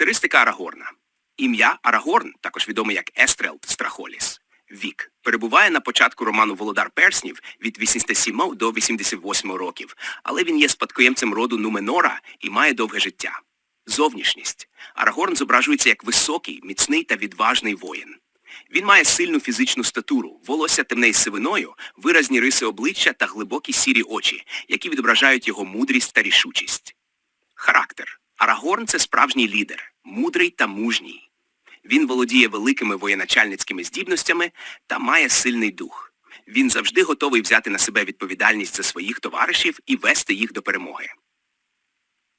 Характеристика Арагорна. Ім'я Арагорн, також відомий як Естрелд Страхоліс. Вік. Перебуває на початку роману Володар Перснів від 87 до 88 років, але він є спадкоємцем роду Нуменора і має довге життя. Зовнішність. Арагорн зображується як високий, міцний та відважний воїн. Він має сильну фізичну статуру, волосся темне із сивиною, виразні риси обличчя та глибокі сірі очі, які відображають його мудрість та рішучість. Характер. Арагорн це справжній лідер, мудрий та мужній. Він володіє великими воєначальницькими здібностями та має сильний дух. Він завжди готовий взяти на себе відповідальність за своїх товаришів і вести їх до перемоги.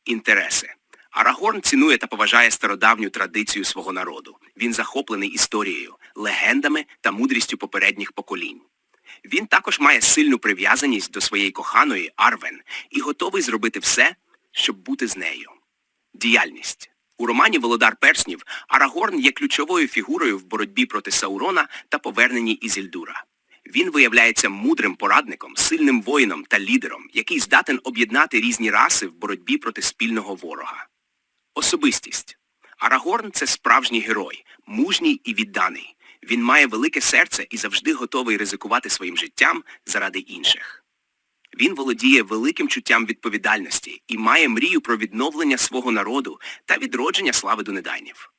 Інтереси. Арагорн цінує та поважає стародавню традицію свого народу. Він захоплений історією, легендами та мудрістю попередніх поколінь. Він також має сильну прив'язаність до своєї коханої Арвен і готовий зробити все, щоб бути з нею. Діяльність. У романі Володар Перснів Арагорн є ключовою фігурою в боротьбі проти Саурона та поверненні Ізільдура. Він виявляється мудрим порадником, сильним воїном та лідером, який здатен об'єднати різні раси в боротьбі проти спільного ворога. Особистість. Арагорн це справжній герой, мужній і відданий. Він має велике серце і завжди готовий ризикувати своїм життям заради інших. Він володіє великим чуттям відповідальності і має мрію про відновлення свого народу та відродження слави Дунедайнів.